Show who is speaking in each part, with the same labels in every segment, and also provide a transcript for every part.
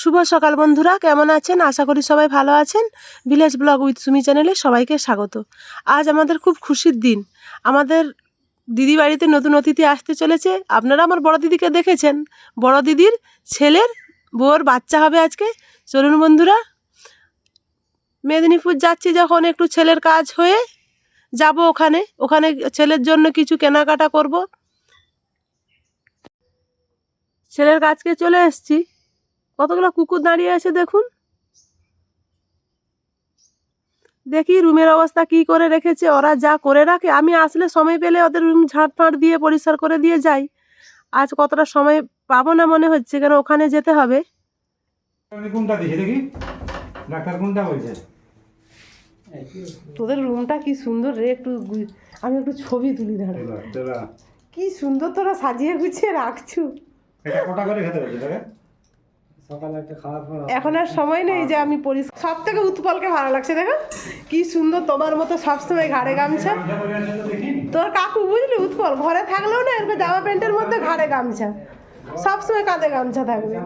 Speaker 1: শুভ সকাল বন্ধুরা, কেমন আছেন? আশা করি সবাই ভালো আছেন। ভিলেজ ব্লগ উইথ সুমি চ্যানেলে সবাইকে স্বাগত। আজ আমাদের খুব খুশির দিন। আমাদের দিদি বাড়িতে নতুন অতিথি আসতে চলেছে। আপনারা আমার বড় দিদিকে দেখেছেন। বড় দিদির ছেলের বউর বাচ্চা হবে আজকে। চলুন বন্ধুরা, মেদিনীপুর যাচ্ছি যখন একটু ছেলের কাজ হয়ে যাব ওখানে। ওখানে ছেলের জন্য কিছু কেনাকাটা করব। ছেলের কাজকে চলে এসেছি। কতগুলো কুকুর দাঁড়িয়ে আছে দেখুন। দেখি রুমের অবস্থা কি করে রেখেছে ওরা যা করে রাখে। আমি আসলে সময় পেলে ওদের রুম ঝাঁট ফাঁট দিয়ে পরিষ্কার করে দিয়ে যাই। আজ কতটা সময় পাবো না মনে হচ্ছে কেন ওখানে যেতে হবে?
Speaker 2: উনি কোনটা দিয়েছে দেখি? ডাক্তার কোনটা বলছে?
Speaker 1: তোদের রুমটা কি সুন্দর রে একটু আমি একটু ছবি তুলি দাঁড়া। কি সুন্দর তোরা সাজিয়ে গুছিয়ে রাখছু।
Speaker 2: এটা কটা করে খেতে তোকে
Speaker 3: সকালে একটা খাওয়ার পর
Speaker 1: এখন আর সময় নেই যে আমি পরিষ্কার সব থেকে উৎপলকে ভালো লাগছে দেখো। কি সুন্দর তোমার মতো সবসময় ঘাড়ে গামছা। তোর কাকু বুঝলি উৎপল? ঘরে থাকলেও না এরকম জামা প্যান্টের মধ্যে ঘাড়ে গামছা। সবসময় কাঁধে গামছা থাকবে।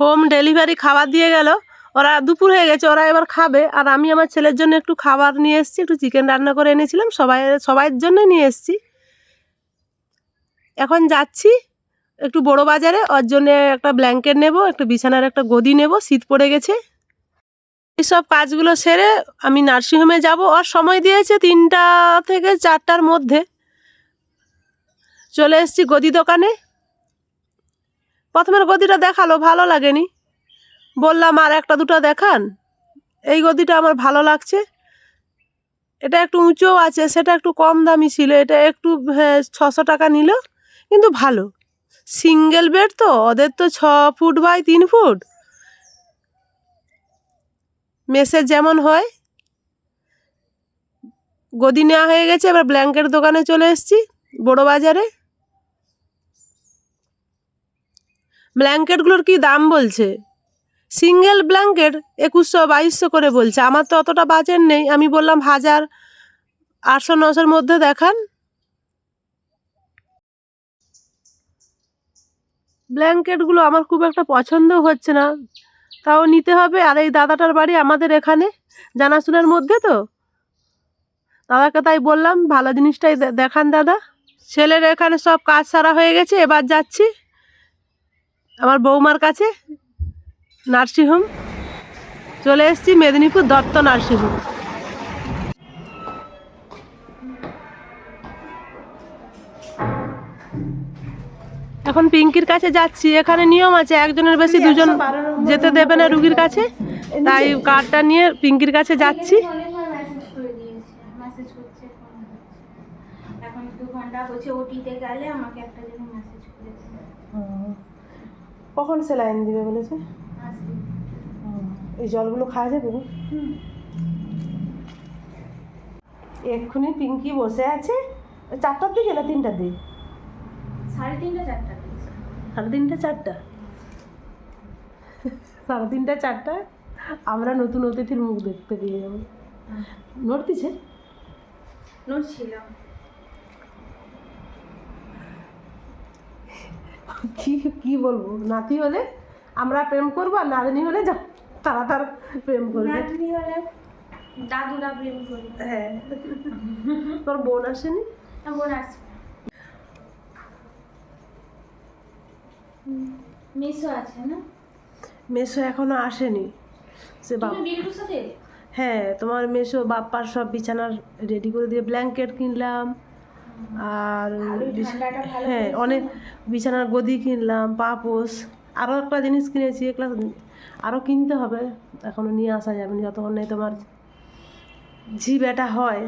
Speaker 1: হোম ডেলিভারি খাবার দিয়ে গেল। ওরা দুপুর হয়ে গেছে ওরা এবার খাবে। আর আমি আমার ছেলের জন্য একটু খাবার নিয়ে এসেছি একটু চিকেন রান্না করে এনেছিলাম। সবাই সবাইয়ের জন্য নিয়ে এসেছি। এখন যাচ্ছি। একটু বড় বাজারে ওর জন্য একটা ব্ল্যাঙ্কেট নেব একটা বিছানার একটা গদি নেব শীত পড়ে গেছে। এইসব কাজগুলো সেরে আমি নার্সিংহোমে যাব। ওর সময় দিয়েছে তিনটা থেকে চারটার মধ্যে। চলে এসেছি গদি দোকানে। প্রথমের গদিটা দেখাল ভালো লাগেনি। বললাম আর একটা দুটো দেখান। এই গদিটা আমার ভালো লাগছে। এটা একটু উঁচুও আছে সেটা একটু কম দামি ছিল এটা একটু হ্যাঁ, ছশো টাকা নিল কিন্তু ভালো। সিঙ্গেল বেড তো, ওদের তো ছ ফুট বাই তিন ফুট মেসের যেমন হয়। গদি নেওয়া হয়ে গেছে, এবার ব্ল্যাঙ্কেট দোকানে চলে এসেছি, বড় বাজারে। ব্ল্যাঙ্কেটগুলোর কি দাম বলছে? সিঙ্গেল ব্ল্যাঙ্কেট একুশশো বাইশশো করে বলছে। আমার তো অতটা বাজেট নেই, আমি বললাম হাজার আটশো নশোর মধ্যে দেখান। ব্ল্যাঙ্কেটগুলো আমার খুব একটা পছন্দ হচ্ছে না। তাও নিতে হবে। আর এই দাদাটার বাড়ি আমাদের এখানে, জানাশোনার মধ্যে তো। দাদাকে তাই বললাম, ভালো জিনিসটাই দেখান দাদা। ছেলের এখানে সব কাজ সারা হয়ে গেছে, এবার যাচ্ছি। আমার বৌমার কাছে, নার্সিংহোম। চলে এসেছি মেদিনীপুর দত্ত নার্সিংহোম। এখন পিঙ্কির কাছে যাচ্ছি এখানে নিয়ম আছে একজনের বেশি দুজন যেতে দেবে না রুগীর কাছে। তাই কার্ডটা নিয়ে পিঙ্কির কাছে যাচ্ছি। কখন সেলাইন দিবে বলেছে? এই জলগুলো খাওয়া যাবে? এক্ষুনি পিঙ্কি বসে আছে। চারটার দিকে না তিনটার দিকে?
Speaker 4: সাড়ে তিনটা চারটা।
Speaker 1: সাড়ে তিনটা চারটা? সাড়ে তিনটা চারটা? আমরা নতুন অতিথির মুখ দেখতে পেয়ে যাব। নোট দিছে
Speaker 4: নোট ছিলাম
Speaker 1: কি কি বলব? নাতি হলে আমরা প্রেম করব আর নাতনি হলে যা তারা তার প্রেম করবে।
Speaker 4: নাতনি হলে দাদুরা প্রেম করবে।
Speaker 1: হ্যাঁ। তোর বোন আসেনি?
Speaker 4: বোন আসবে। মেসো আছে না?
Speaker 1: মেসো এখনও আসেনি। সে
Speaker 4: সাথে?
Speaker 1: হ্যাঁ তোমার মেসো বাপ্পার সব বিছানার রেডি করে দিয়ে ব্ল্যাঙ্কেট কিনলাম। আর হ্যাঁ অনেক বিছানার গদি কিনলাম পাপোস আরও একটা জিনিস কিনেছি এগুলো আরও কিনতে হবে এখনও নিয়ে আসা যাবে না যতক্ষণ নেই তোমার ঝি বেটা হয়।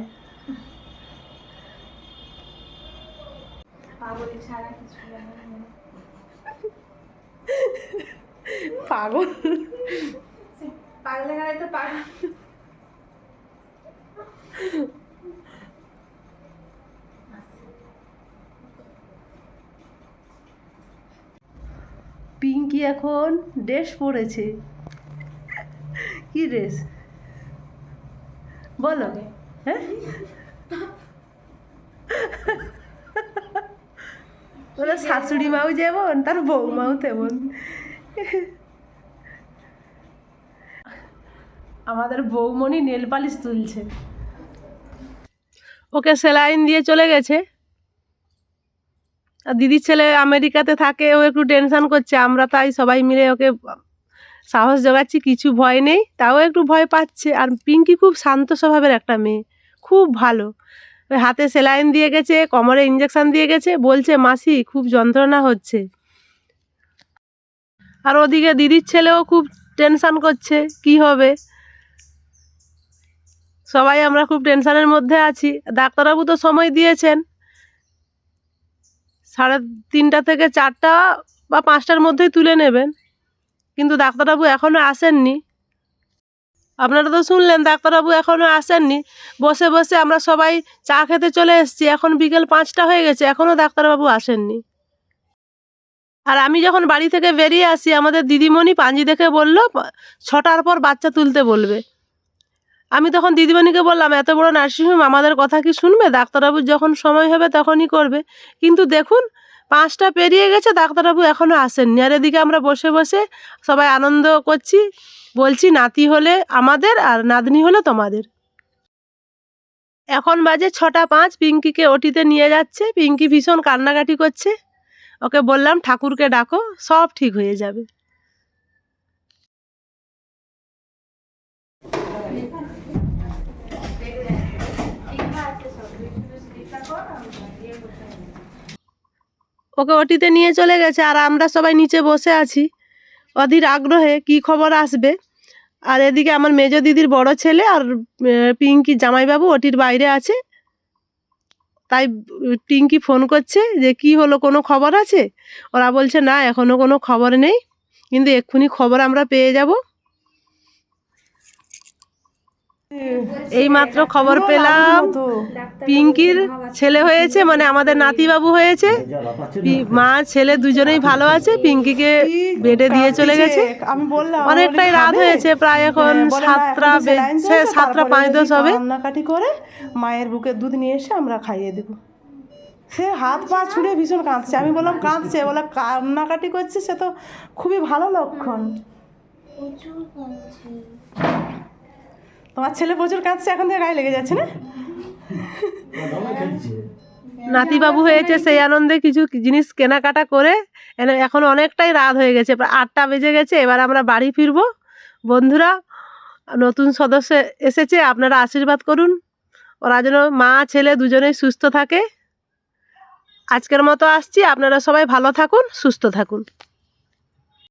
Speaker 4: পাগল ছাড়া কিছু জানে না।
Speaker 1: পাগল।
Speaker 4: গাড়ি তো পাগল।
Speaker 1: পিঙ্কি এখন ড্রেস পরেছে। কি ড্রেস? বলো হ্যাঁ? ওরা শাশুড়ি মাও যেমন তার বৌমাও তেমন। আমাদের বৌমণি নেল পালিশ তুলছে। ওকে সেলাইন দিয়ে চলে গেছে। আর দিদির ছেলে আমেরিকাতে থাকে, ও একটু টেনশন করছে, আমরা তাই সবাই মিলে ওকে সাহস জোগাচ্ছি, কিছু ভয় নেই, তাও একটু ভয় পাচ্ছে। আর পিঙ্কি খুব শান্ত স্বভাবের একটা মেয়ে, খুব ভালো। হাতে সেলাইন দিয়ে গেছে, কোমরে ইঞ্জেকশান দিয়ে গেছে, বলছে, মাসি, খুব যন্ত্রণা হচ্ছে। আর ওদিকে দিদির ছেলেও খুব টেনশান করছে, কি হবে? সবাই আমরা খুব টেনশনের মধ্যে আছি। ডাক্তারবাবু তো সময় দিয়েছেন। সাড়ে তিনটা থেকে চারটা বা পাঁচটার মধ্যেই তুলে নেবেন। কিন্তু ডাক্তারবাবু এখনও আসেননি। আপনারা তো শুনলেন, ডাক্তারবাবু এখনও আসেননি। বসে বসে আমরা সবাই চা খেতে চলে এসেছি। এখন বিকেল পাঁচটা হয়ে গেছে এখনও ডাক্তারবাবু আসেননি। আর আমি যখন বাড়ি থেকে বেরিয়ে আসি, আমাদের দিদিমণি পাঞ্জি দেখে বলল "পা- ছটার পর বাচ্চা তুলতে বলবে। আমি তখন দিদিমণিকে বললাম, এত বড় নার্সিংহোম, আমাদের কথা কি শুনবে? ডাক্তারবাবুর যখন সময় হবে তখনই করবে। কিন্তু দেখুন, পাঁচটা পেরিয়ে গেছে, ডাক্তারবাবু এখনও আসেননি। আর এদিকে আমরা বসে বসে সবাই আনন্দ করছি, বলছি, নাতি হলে আমাদের আর নাতনি হলে তোমাদের। এখন বাজে ছটা পাঁচ, পিঙ্কিকে ওটিতে নিয়ে যাচ্ছে। পিঙ্কি ভীষণ কান্নাকাটি করছে। ওকে বললাম, ঠাকুরকে ডাকো, সব ঠিক হয়ে যাবে। ওকে ওটিতে নিয়ে চলে গেছে আর আমরা সবাই নিচে বসে আছি। অধীর আগ্রহে কি খবর আসবে? আর এদিকে আমার মেজ দিদির বড় ছেলে আর পিঙ্কি জামাইবাবু ওটির বাইরে আছে। তাই পিঙ্কি ফোন করছে যে কি হলো, কোনো খবর আছে? ওরা বলছে, না এখনও কোনো খবর নেই। কিন্তু এক্ষুনি খবর আমরা পেয়ে যাব। এই মাত্র খবর পেলাম। পিঙ্কির ছেলে হয়েছে মানে আমাদের নাতিবাবু হয়েছে। মা ছেলে দুজনেই ভালো আছে পিঙ্কিকে বেডে দিয়ে চলে গেছে।
Speaker 5: আমি বললাম
Speaker 1: অনেকটাই রাত হয়েছে প্রায় এখন
Speaker 5: হ্যাঁ,
Speaker 1: সাতটা
Speaker 5: এখন
Speaker 1: বেজছে সাতটা পাঁচ দশ হবে।
Speaker 5: কান্নাকাটি করে মায়ের বুকের দুধ নিয়ে এসে আমরা খাইয়ে দেবো। সে হাত পা ছুঁড়ে ভীষণ কাঁদছে। আমি বললাম কাঁদছে? বলে কান্নাকাটি করছে সে তো খুবই ভালো লক্ষণ।
Speaker 4: প্রচুর কাঁদছে।
Speaker 5: তোমার ছেলে প্রচুর কাঁদছে, এখন থেকে গায়ে লেগে যাচ্ছে না?
Speaker 1: নাতিবাবু হয়েছে সেই আনন্দে কিছু জিনিস কেনাকাটা করে এখন অনেকটাই রাত হয়ে গেছে আটটা বেজে গেছে, এবার আমরা বাড়ি ফিরবো। বন্ধুরা, নতুন সদস্য এসেছে, আপনারা আশীর্বাদ করুন। ওরা যেন মা, ছেলে দুজনেই সুস্থ থাকে। আজকের মতো আসছি, আপনারা সবাই ভালো থাকুন, সুস্থ থাকুন।